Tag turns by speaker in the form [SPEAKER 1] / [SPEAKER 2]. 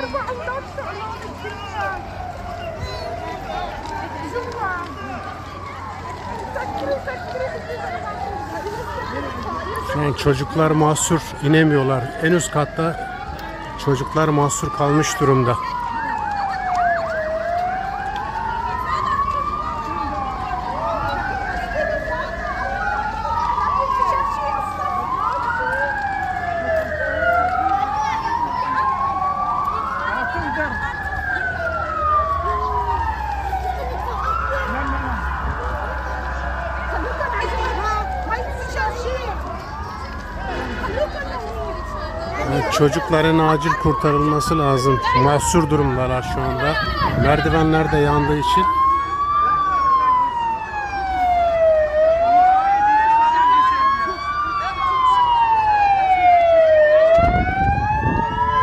[SPEAKER 1] Arka
[SPEAKER 2] aydoczne Yani çocuklar mahsur inemiyorlar. En üst katta çocuklar mahsur kalmış durumda. Evet, çocukların acil kurtarılması lazım. Mahsur durumdalar şu anda. Merdivenler de yandığı için